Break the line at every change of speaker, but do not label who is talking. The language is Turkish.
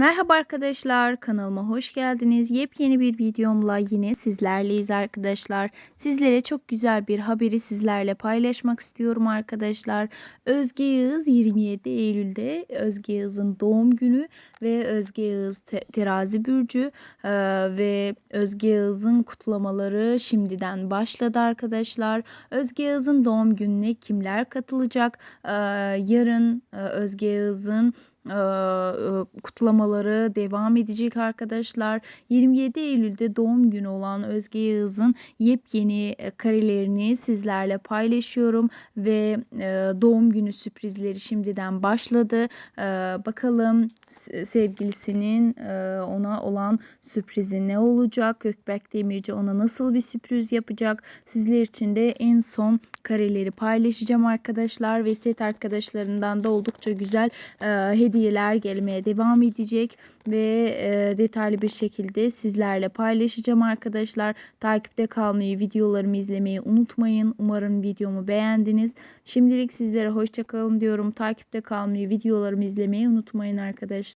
Merhaba arkadaşlar, kanalıma hoş geldiniz. Yepyeni bir videomla yine sizlerleyiz arkadaşlar. Sizlere çok güzel bir haberi sizlerle paylaşmak istiyorum arkadaşlar. Özge Yağız 27 Eylül'de Özge Yağız'ın doğum günü ve Özge Yağız te- terazi bürcü eee, ve Özge Yağız'ın kutlamaları şimdiden başladı arkadaşlar. Özge Yağız'ın doğum gününe kimler katılacak? Eee, yarın Özge Yağız'ın kutlamaları devam edecek arkadaşlar. 27 Eylül'de doğum günü olan Özge Yağız'ın yepyeni e, karelerini sizlerle paylaşıyorum ve e, doğum günü sürprizleri şimdiden başladı. Bakalım sevgilisinin e, ona olan sürprizi ne olacak? Gökberk Demirci ona nasıl bir sürpriz yapacak? Sizler için de en son kareleri paylaşacağım arkadaşlar ve set arkadaşlarından da oldukça güzel e, hediyeler gelmeye devam edecek ve e, detaylı bir şekilde sizlerle paylaşacağım arkadaşlar. Takipte kalmayı, videolarımı izlemeyi unutmayın. Umarım videomu beğendiniz. Şimdilik sizlere hoşçakalın diyorum. Takipte kalmayı, videolarımı izlemeyi unutmayın arkadaşlar.